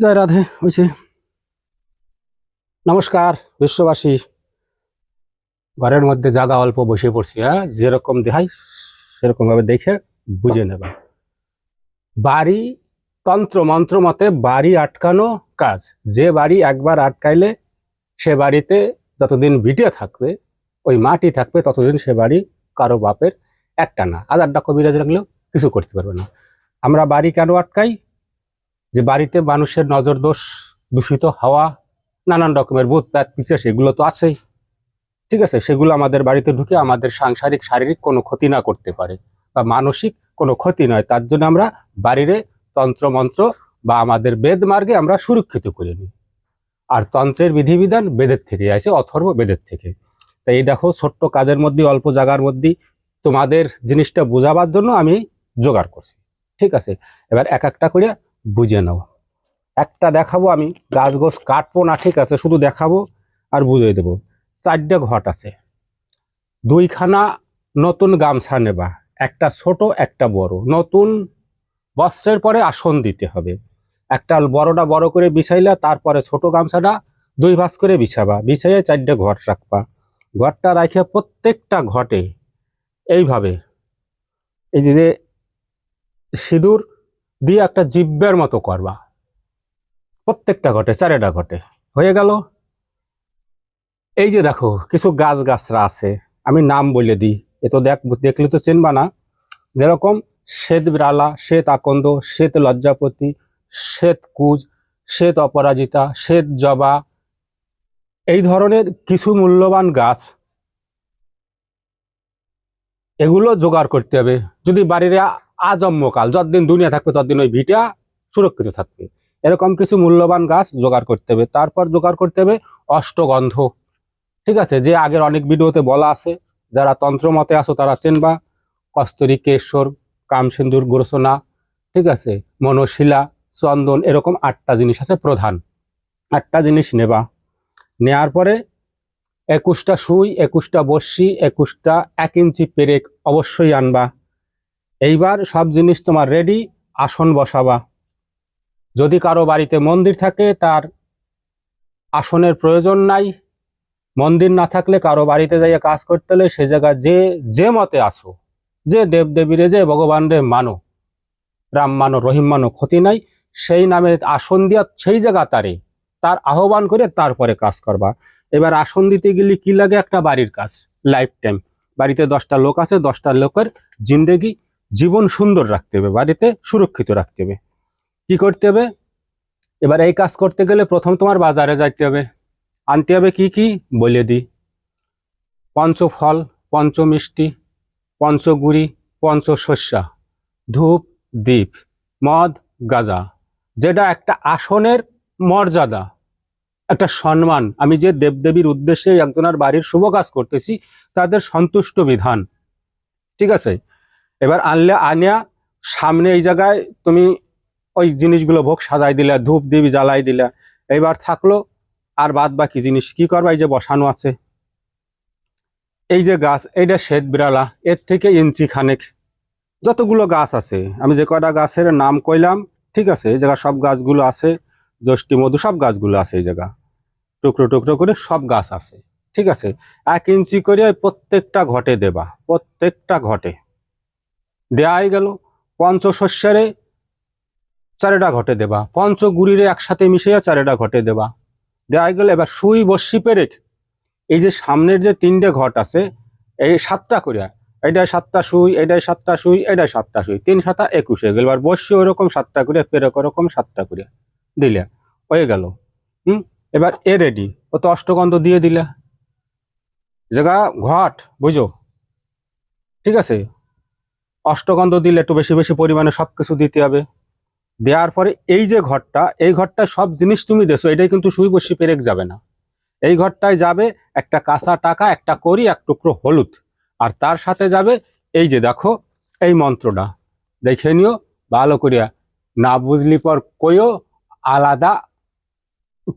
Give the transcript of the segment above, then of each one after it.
জয় রাধে হয়েছে নমস্কার, বিশ্ববাসী। ঘরের মধ্যে জায়গা অল্প বসে পড়ছি হ্যাঁ? যেরকম দেখাই সেরকম ভাবে দেখে বুঝে নেবা। বাড়ি তন্ত্র মন্ত্র মতে বাড়ি আটকানো কাজ। যে বাড়ি একবার আটকাইলে সে বাড়িতে যতদিন ভিটে থাকবে, ওই মাটি থাকবে, ততদিন সে বাড়ি কারও বাপের একটা না। হাজারটা কবিরাজ রাখলেও কিছু করতে পারবে না। আমরা বাড়ি কেন আটকাই? যে বাড়িতে মানুষের নজর দোষ দূষিত হাওয়া, নানান রকমের ভূত প্যাত পিছে সেগুলো তো আছেই। ঠিক আছে, সেগুলো আমাদের বাড়িতে ঢুকে আমাদের সাংসারিক, শারীরিক কোনো ক্ষতি না করতে পারে বা মানসিক কোনো ক্ষতি নয়। তার জন্য আমরা বাড়িরে তন্ত্রমন্ত্র বা আমাদের বেদ মার্গে আমরা সুরক্ষিত করে নিই। আর তন্ত্রের বিধিবিধান বেদের থেকে আসে অথর্ব বেদের থেকে। তাই এই দেখো, ছোট্ট কাজের মধ্যে অল্প জায়গার মধ্যে তোমাদের জিনিসটা বোঝাবার জন্য আমি জোগাড় করছি। ঠিক আছে, এবার এক একটা করে বুঝে নাও। একটা দেখাবো আমি গাছ গোছ কাটবো না ঠিক আছে, শুধু দেখাবো আর বুঝিয়ে দেবো। চারটে ঘট আছে। দুইখানা নতুন গামছা নেবা, একটা ছোট, একটা বড়। নতুন বস্ত্রের পরে আসন দিতে হবে। একটা বড়টা বড় করে বিছাইলা, তারপরে ছোট গামছাটা দুই ভাঁজ করে বিছাবা, বিছাইয়ে চারটে ঘট রাখবা। ঘরটা রাখে প্রত্যেকটা ঘটে এইভাবে। এই যে সিঁদুর দিয়ে একটা জিব্বের মতো করবা। প্রত্যেকটা ঘটে, চারেটা ঘটে। হয়ে গেল। এই যে দেখো, কিছু গাছ গাছরা আছে, আমি নাম বলে দিই। এ তো দেখ, দেখলে তো চিনবা না। যেরকম শ্বেত বিড়ালা, শ্বেত আকন্দ, শ্বেত লজ্জাপতি, শ্বেত কুজ, শ্বেত অপরাজিতা, শ্বেত জবা, এই ধরনের কিছু মূল্যবান গাছ এগুলো জোগাড় করতে হবে। যদি বাড়ির আজম্মকাল যতদিন দুনিয়া থাকবে ততদিন ওই ভিটা সুরক্ষিত থাকবে। এরকম কিছু মূল্যবান গাছ জোগাড় করতে হবে। তারপর জোগাড় করতে হবে অষ্টগন্ধ। ঠিক আছে? যে আগের অনেক ভিডিওতে বলা আছে, যারা তন্ত্র মতে আসো তারা চেনবা। কস্তরী, কেশর, কামসিন্দুর, গোরসোনা, ঠিক আছে? মনশিলা, চন্দন, এরকম আটটা জিনিস আছে প্রধান। আটটা জিনিস নেবা। নেয়ার পরে একুশটা সুই, একুশটা বর্ষি একুশটা এক ইঞ্চি পেরেক অবশ্যই আনবা। এইবার সব জিনিস তোমার রেডি আসন বসাবা। যদি কারও বাড়িতে মন্দির থাকে, তার আসনের প্রয়োজন নাই। মন্দির না থাকলে কারও বাড়িতে যাইয়ে কাজ করতে হলে সে জায়গা যে যে মতে আসো, যে দেবদেবীরে যে ভগবান রে মানো, রাম মানো, রহিম মানো, ক্ষতি নাই, সেই নামে আসন দিয়া সেই জায়গা তারে, তার আহ্বান করে তারপরে কাজ করবা। এবার আসন দিতে গেলে কি লাগে? একটা বাড়ির কাজ লাইফ টাইম বাড়িতে দশটা লোক আছে, দশটা লোকের জিন্দেগি জীবন সুন্দর রাখতে হবে, বাড়িতে সুরক্ষিত রাখতে হবে। কি করতে হবে? এবার এই কাজ করতে গেলে প্রথম তোমার বাজারে যাইতে হবে। আনতে হবে কি কি? বলে দিই। পঞ্চফল, পঞ্চমিষ্টি, পঞ্চগুড়ি, পঞ্চশস্যা, ধূপ, দ্বীপ, মদ, গাজা, যেটা একটা আসনের মর্যাদা, একটা সম্মান। আমি যে দেবদেবীর উদ্দেশ্যে একজনের বাড়ির শুভ কাজ করতেছি, তাদের সন্তুষ্ট বিধান। ঠিক আছে? এবার আনলে আনিয়া সামনে এই জায়গায় তুমি ওই জিনিসগুলো ভোগ সাজাই দিলা, ধূপ দিবি, জ্বালাই দিলা। এবার থাকল আর বাদ বাকি জিনিস। কি করবা? এই যে বসানো আছে। এই যে গাছ, এইটা শ্বেত বিড়ালা। এর থেকে ইঞ্চি খানেক। যতগুলো গাছ আছে, আমি যে কয়টা গাছের নাম কইলাম, ঠিক আছে, এই জায়গা সব গাছগুলো আছে, জ্যৈষ্ঠী, মধু, সব গাছগুলো আছে এই জায়গা। টুকরো টুকরো করে সব গাছ আছে, ঠিক আছে। এক ইঞ্চি করে প্রত্যেকটা ঘটে দেবা, প্রত্যেকটা ঘটে। দেয়াই গেল। পঞ্চশস্যারে চারেটা ঘটে দেবা। পঞ্চগুড়িরে একসাথে মিশিয়ে চারেটা ঘটে দেবা। দেওয়া গেল, এবার সুই বর্ষি পেরেক। এই যে সামনের যে তিনটে ঘট আছে, এই সাতটা করিয়া এইটাই সাতটা সুই, এটাই সাতটা সুই, এটাই সাতটা সুই, তিন সাতা একুশ হয়ে গেল। এবার বর্ষি ওরকম সাতটা করিয়া, পেরেক ওরকম সাতটা করিয়া দিলে হয়ে গেল। হুম? এবার এ রেডি। ও তো অষ্টগন্ধ দিয়ে দিলে। জায়গা, ঘট, বুঝো? ঠিক আছে? অষ্টগন্ধ দিলে একটু বেশি বেশি পরিমাণে সব কিছু দিতে হবে। দেওয়ার পরে এই যে ঘরটা, এই ঘরটা সব জিনিস তুমি দেছো, এটাই কিন্তু সুই বসি পেরেক যাবে না। এই ঘরটায় যাবে একটা কাঁচা টাকা, একটা করি এক টুকরো হলুদ। আর তার সাথে যাবে এই যে দেখো, এই মন্ত্রটা। দেখে নিও, ভালো করিয়া। না বুঝলি পর কইও আলাদা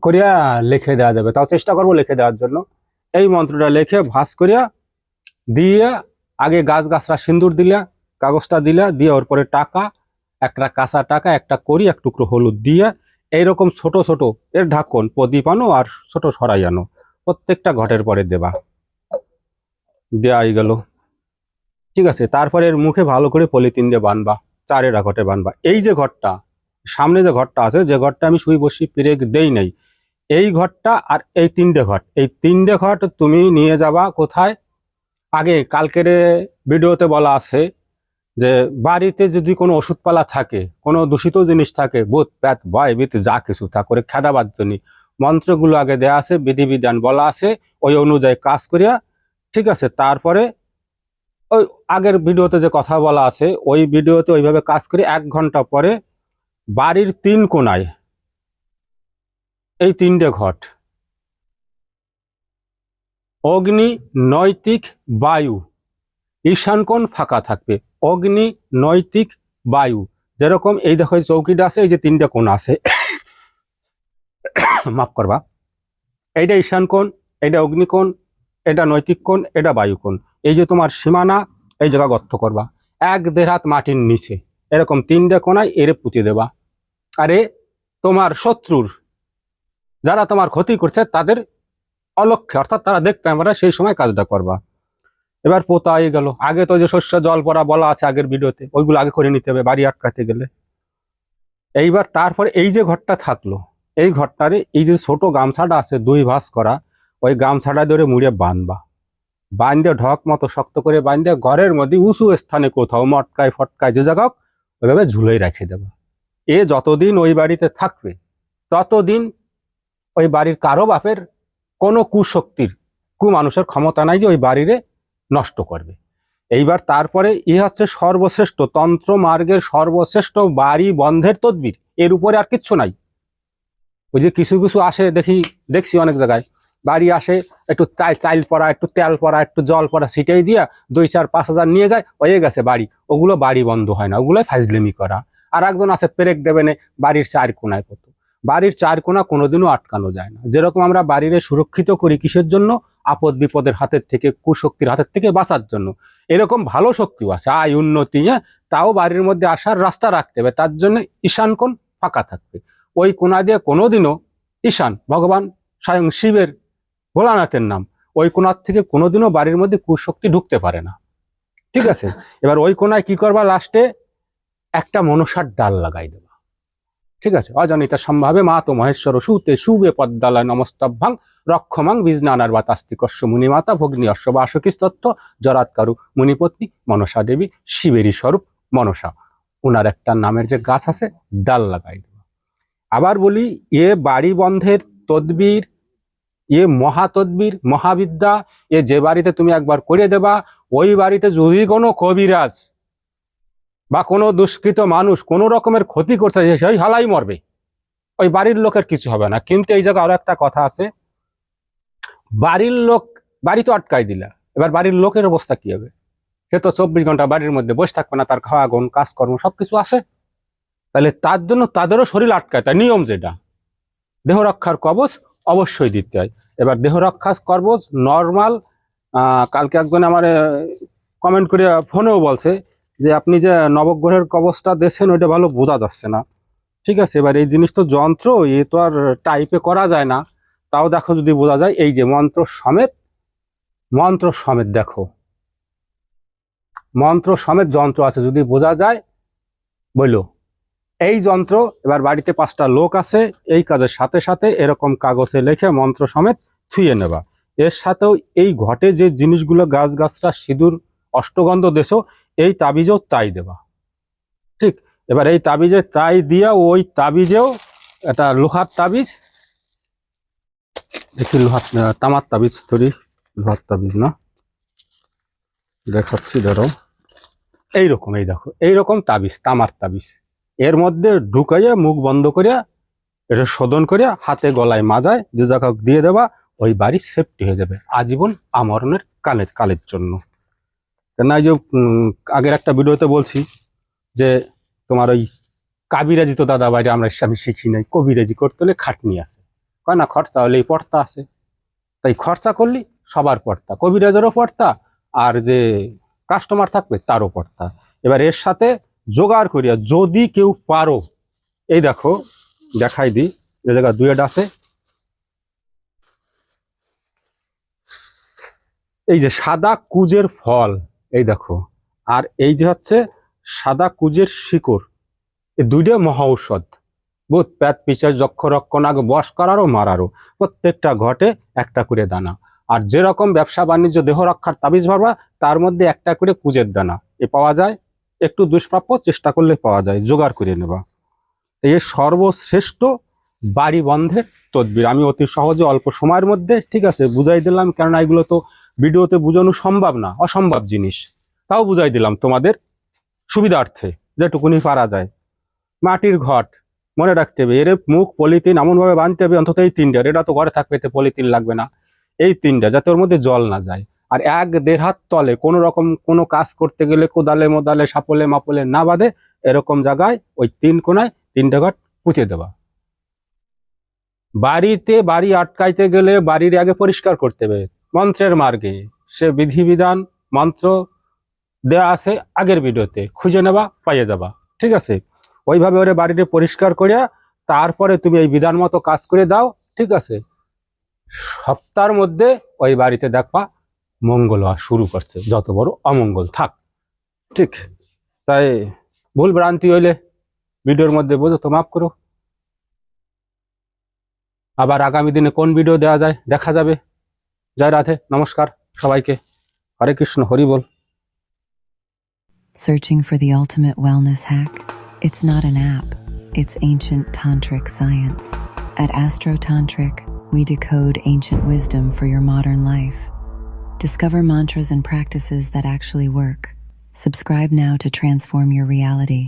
করিয়া লিখে দেওয়া যাবে। তাও চেষ্টা করব লিখে দেওয়ার জন্য। এই মন্ত্রটা লিখে ভাস করিয়া দিয়ে আগে গাছ গাছরা সিঁদুর দিলা কাগজটা দিলা, দিয়ে ওর পরে টাকা, একটা কাঁচা টাকা, একটা করি এক টুকরো হলুদ দিয়ে এইরকম ছোট ছোট এর ঢাকন, প্রদীপ আনো আর ছোট সরাই আনো। প্রত্যেকটা ঘটের পরে দেবা। দেওয়াই গেল। ঠিক আছে, তারপরে এর মুখে ভালো করে পলিথিন দিয়ে বানবা, চারেরা ঘটে বানবা। এই যে ঘরটা, সামনে যে ঘরটা আছে, যে ঘরটা আমি শুই বসি পেরে দেই নাই, এই ঘরটা আর এই তিনটে ঘট এই তিনটে ঘট তুমি নিয়ে যাবা কোথায়? আগে কালকের ভিডিওতে বলা আছে যে বাড়িতে যদি কোনো ওষুধপালা থাকে, কোনো দূষিত জিনিস থাকে ভূত প্যাত ভয় ভীত যা কিছু, তা করে খেদাবার জন্য মন্ত্রগুলো আগে দেয়া আছে, বিধিবিধান বলা আছে, ওই অনুযায়ী কাজ করিয়া, ঠিক আছে, তারপরে ওই আগের ভিডিওতে যে কথা বলা আছে, ওই ভিডিওতে ওইভাবে কাজ করে এক ঘণ্টা পরে বাড়ির তিন কোনায়, এই তিনটে ঘট। অগ্নি, নৈতিক, বায়ু ঈশানকোণ ফাঁকা থাকবে। অগ্নি, নৈতিক, বায়ু। যেরকম এই দেখো চৌকিটা আছে, এই যে তিনটে কোণ আছে। মাফ করবা। এইটা ঈশানকোণ এটা অগ্নিকোণ এটা নৈতিক কোণ, এটা বায়ু কোণ। এই যে তোমার সীমানা, এই জায়গা গর্ত করবা। এক দেড় হাত মাটির নিচে। এরকম তিনটে কোণায় এরে পুঁতে দেবা। আরে, তোমার শত্রুর, যারা তোমার ক্ষতি করছে, তাদের অলক্ষ্যে অর্থাৎ তারা দেখতে পারে সেই সময় কাজটা করবা। এবার পোতা হয়ে গেল। আগে তো যে শস্য, জল পড়া বলা আছে আগের ভিডিওতে, ওইগুলো আগে করে নিতে হবে, বাড়ি আটকাতে গেলে। এইবার তারপরে এই যে ঘরটা থাকল, এই ঘরটারে এই যে ছোট গামছাটা আছে দুই ভাঁজ করা, ওই গামছাটা ধরে মুড়ে বাঁধবা। বাঁধে ঢক মতো শক্ত করে বাঁধে, ঘরের মধ্যে উঁচু স্থানে কোথাও মটকায়, ফটকায়, যে জায়গা ওইভাবে ঝুলেই রেখে দেবা। এ যতদিন ওই বাড়িতে থাকবে, ততদিন ওই বাড়ির কারও বাপের কোনো কুশক্তির কু মানুষের ক্ষমতা নাই যে ওই বাড়িরে নষ্ট করবে। এইবার তারপরে ই হচ্ছে সর্বশ্রেষ্ঠ তন্ত্র মার্গের সর্বশ্রেষ্ঠ বাড়ি বন্ধের তদবির। এর উপরে আর কিচ্ছু নাই। ওই যে কিছু কিছু আসে দেখি, দেখছি অনেক জায়গায়। বাড়ি আসে, একটু চাইল পড়া, একটু তেল পড়া, একটু জল পড়া ছিটাই দিয়া দুই চার পাঁচ হাজার নিয়ে যায়, হয়ে গেছে বাড়ি। ওগুলো বাড়ি বন্ধ হয় না ওগুলো ফাজলেমি করা। আর একজন আছে, পেরেক দেবে না, বাড়ির চার কোনায় কত। বাড়ির চার কোনা কোনোদিনও আটকানো যায় না। যেরকম আমরা বাড়িরে সুরক্ষিত করি কিসের জন্য? আপদ বিপদের হাতের থেকে, কুশক্তির হাতের থেকে বাঁচার জন্য। এরকম ভালো শক্তিও আছে, আয়, উন্নতি হ্যাঁ? তাও বাড়ির মধ্যে আসার রাস্তা রাখতে হবে, তার জন্য ঈশান কোণ ফাঁকা থাকবে। ওই কোনা দিয়ে কোনোদিনও ঈশান, ভগবান স্বয়ং শিবের ভোলানাথের নাম, ওই কোনার থেকে কোনোদিনও বাড়ির মধ্যে কুশক্তি ঢুকতে পারে না। ঠিক আছে? এবার ওই কোনায় কি করবা? লাস্টে একটা মনসার ডাল লাগাই দেবা। ঠিক আছে? অজানিতা সম্ভাবে মা তো মহেশ্বর সুতে সুবে পদ্মালয় নমস্তভ্যাং রক্ষমাং বীজনানার বাতাস্তিকস্য মুনিমাতা ভগ্নী অশ্ব বাসকীস্তত্ব জরাৎকারু মুনিপত্নী মনসা দেবী শিবেরই স্বরূপ মনসা। ওনার একটা নামের যে গাছ আছে, ডাল লাগাই দেবা। আবার বলি, এ বাড়ি বন্ধের তদবির, এ মহা তদবির, মহাবিদ্যা, এ যে বাড়িতে তুমি একবার করে দেবা, ওই বাড়িতে যদি কোনো কবিরাজ বা কোনো দুষ্কৃত মানুষ কোনো রকমের ক্ষতি করতে সেই হালাই মরবে। ওই বাড়ির লোকের কিছু হবে না। কিন্তু এই জায়গায় আরও একটা কথা আছে। বাড়ির লোক, বাড়ি তো আটকাই দিলা। এবার বাড়ির লোকের অবস্থা কি হবে? সে তো চব্বিশ ঘণ্টা বাড়ির মধ্যে বসে থাকবে না, তার খাওয়া গুণ কাজকর্ম সবকিছু আছে। তাহলে তার জন্য তাদেরও শরীর আটকায় তাই নিয়ম যেটা। দেহ রক্ষার কবচ অবশ্যই দিতে হয়। এবার দেহ রক্ষার কবচ নর্মাল কালকে একজন আমার কমেন্ট করে ফোনেও বলছে যে আপনি যে নবগ্রহের কবচটা দিয়েছেন ওইটা ভালো বোঝা যাচ্ছে না। ঠিক আছে, এবার এই জিনিস তো যন্ত্র, এ তো আর টাইপে করা যায় না। তাও দেখো যদি বোঝা যায়, এই যে মন্ত্র সমেত মন্ত্র সমেত দেখো। মন্ত্র সমেত যন্ত্র আছে, যদি বোঝা যায় বলল এই যন্ত্র, এবার বাড়িতে পাঁচটা লোক আছে, এই কাজের সাথে সাথে এরকম কাগজে লিখে মন্ত্র সমেত থুয়ে নেবা। এর সাথেও এই ঘটে যে জিনিসগুলো গাছ গাছটা সিঁদুর, অষ্টগন্ধ দেশ এই তাবিজেও তাই দেবা। ঠিক, এবার এই তাবিজে তাই দিয়া ওই তাবিজেও এটা লোহার তাবিজ, দেখি লোহার তামার তাবিজ ধরি লোহার তাবিজ না? দেখাচ্ছি ধরো এইরকম, এই দেখো, এইরকম তাবিজ, তামার তাবিজ। এর মধ্যে ঢুকাইয়া মুখ বন্ধ করিয়া এটা শোধন করিয়া হাতে গলায় মাজায় যে জায়গা দিয়ে দেবা, ওই বাড়ি সেফটি হয়ে যাবে, আজীবন আমরণের কালের কালের জন্য। কেন এই যে আগের একটা ভিডিওতে বলছি যে তোমার ওই কাবিরাজি তো দাদা বাইরে আমরা আমি শিখি নাই, কবিরাজি করতে হলে খাটনি আছে। কয় না, খরচা হলে এই পড়তা আছে। তাই খরচা করলি সবার পড়তা কবিরাজেরও পড়তা আর যে কাস্টমার থাকবে তারও পড়তা এবার এর সাথে জোগাড় করিয়া যদি কেউ পারো, এই দেখো, দেখাই দিই যে জায়গা দুয়েট আছে। এই যে সাদা কুজের ফল এই দেখো। আর এই যে হচ্ছে সাদা কুজের শিকড়। এই দুইটা মহা ঔষধ। ভূত প্যাত পিচার যক্ষ রক্ষণ আগে বস করারও, মারারও। প্রত্যেকটা ঘটে একটা করে দানা। আর যেরকম ব্যবসা বাণিজ্য, দেহ রক্ষার তাবিজ ভরবা তার মধ্যে একটা করে কুজের দানা। এ পাওয়া যায়, একটু দুষ্প্রাপ্য চেষ্টা করলে পাওয়া যায়, জোগাড় করে নেবা। এই সর্বশ্রেষ্ঠ বাড়ি বন্ধের তদবির। আমি অতি সহজে অল্প সময়ের মধ্যে, ঠিক আছে, বুঝাই দিলাম, কেননা এগুলো তো ভিডিওতে বোঝানো সম্ভব না, অসম্ভব জিনিস। তাও বুঝাই দিলাম তোমাদের সুবিধার্থে, যেটুকুনি পারা যায়। মাটির ঘট, মনে রাখতে হবে, এর মুখ পলিথিন এমনভাবে বাঁধতে হবে, অন্তত এই তিনটা এটা তো ঘরে থাকবে, এতে পলিথিন লাগবে না। এই তিনটা, যাতে ওর মধ্যে জল না যায়। আর এক দেড় হাত তলে কোনো রকম কোনো কাজ করতে গেলে কোদালে, মোদালে, সাপলে, মাপলে না বাঁধে, এরকম জায়গায় ওই তিন কোনায় তিনটা ঘট পুঁতে দেওয়া বাড়িতে বাড়ি আটকাইতে গেলে বাড়ির আগে পরিষ্কার করতে হবে। মন্ত্রের মার্গে। সে বিধিবিধান, মন্ত্র দেয়া আছে আগের ভিডিওতে। খুঁজে নেবা, পাইয়ে যাবা। ঠিক আছে? ওইভাবে ওরে বাড়িতে পরিষ্কার করিয়া তারপরে তুমি এই বিধান মতো কাজ করে দাও। ঠিক আছে? সপ্তাহের মধ্যে ওই বাড়িতে দেখবা মঙ্গল হওয়া শুরু করছে। যত বড় অমঙ্গল থাক। ঠিক? তাই ভুল ভ্রান্তি হইলে ভিডিওর মধ্যে বোঝো তো, মাফ করো। আবার আগামী দিনে কোন ভিডিও দেওয়া যায় দেখা যাবে। জয় রাধে নমস্কার সবাইকে হরে কৃষ্ণ হরি বল Searching for the ultimate wellness hack? It's not an app, it's ancient tantric science. At Astro Tantric, we decode ancient wisdom for your modern life. Discover mantras and practices that actually work. Subscribe now to transform your reality.